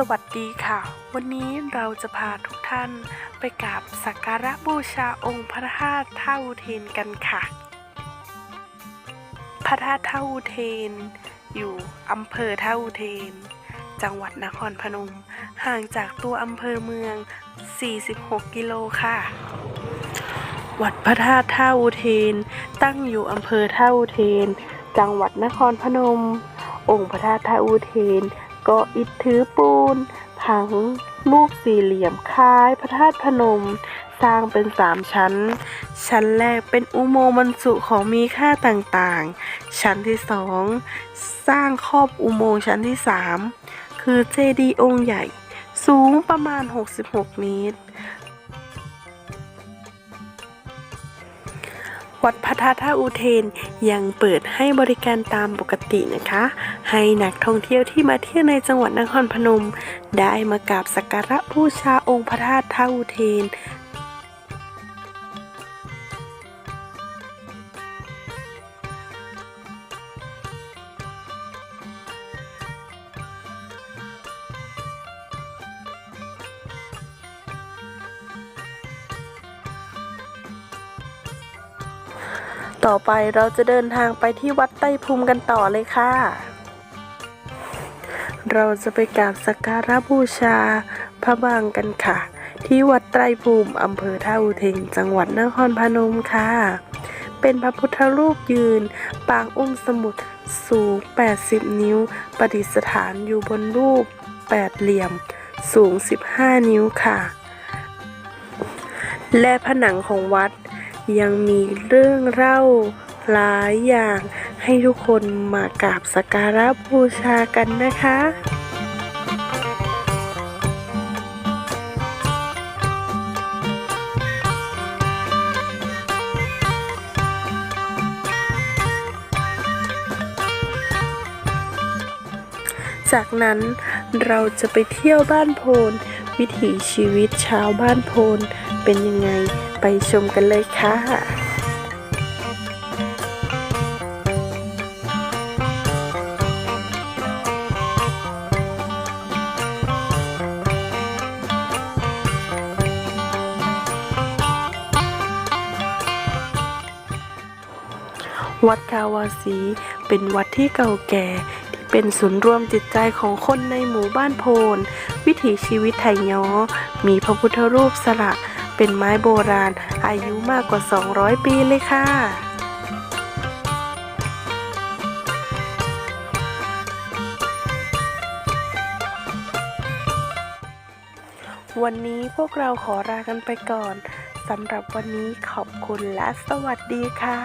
สวัสดีค่ะ วันนี้เราจะพาทุกท่านไปกราบสักการะบูชาองค์พระธาตุท่าอุเทนกันค่ะ พระธาตุท่าอุเทน อยู่อำเภอท่าอุเทน จังหวัดนครพนม ห่างจากตัวอำเภอเมือง 46 กิโลค่ะ วัดพระธาตุท่าอุเทน ตั้งอยู่อำเภอท่าอุเทน จังหวัดนครพนม องค์พระธาตุท่าอุเทน ก็อิดถือปูน ผัง ลูกสี่เหลี่ยมคล้ายพระธาตุพนม สร้างเป็นสามชั้น ชั้นแรกเป็นอุโมงค์บรรจุของมีค่าต่างๆ ชั้นที่สองสร้างครอบอุโมงค์ชั้นที่สามคือเจดีย์องค์ใหญ่สูงประมาณ 66 เมตร วัดพระธาตุท่าอุเทนยังเปิดให้บริการตามปกตินะคะ ให้นักท่องเที่ยวที่มาเที่ยวในจังหวัดนครพนม ได้มากราบสักการะบูชาองค์พระธาตุท่าอุเทน ต่อไปเราจะเดินทางไปที่วัดไต้ภูมิกันต่อเลยค่ะ เราจะไปกราบสักการะบูชาพระบางกันค่ะ ที่วัดไตรภูมิอำเภอท่าอุเทนจังหวัดนครพนมค่ะ เป็นพระพุทธรูปยืน ปางอุ้มสมุดสูง 80 นิ้ว ประดิษฐานอยู่บนรูปแปดเหลี่ยม สูง 15 นิ้วค่ะ และผนังของวัด ยังมีเรื่องเล่าหลายอย่างให้ทุกคนมากราบสักการะบูชากันนะคะจากนั้นเราจะไปเที่ยวบ้านโพน วิถีชีวิตชาวบ้านโพนเป็นยังไงไปชมกันเลยค่ะวัดกาวาสีเป็นวัดที่เก่าแก่ เป็นศูนย์รวมจิตใจของคนในหมู่บ้านโพน วิถีชีวิตไทยย้อ มีพระพุทธรูปสลักเป็นไม้โบราณ อายุมากกว่า 200 ปีเลยค่ะวันนี้พวกเราขอลากันไปก่อน สำหรับวันนี้ขอบคุณและสวัสดีค่ะ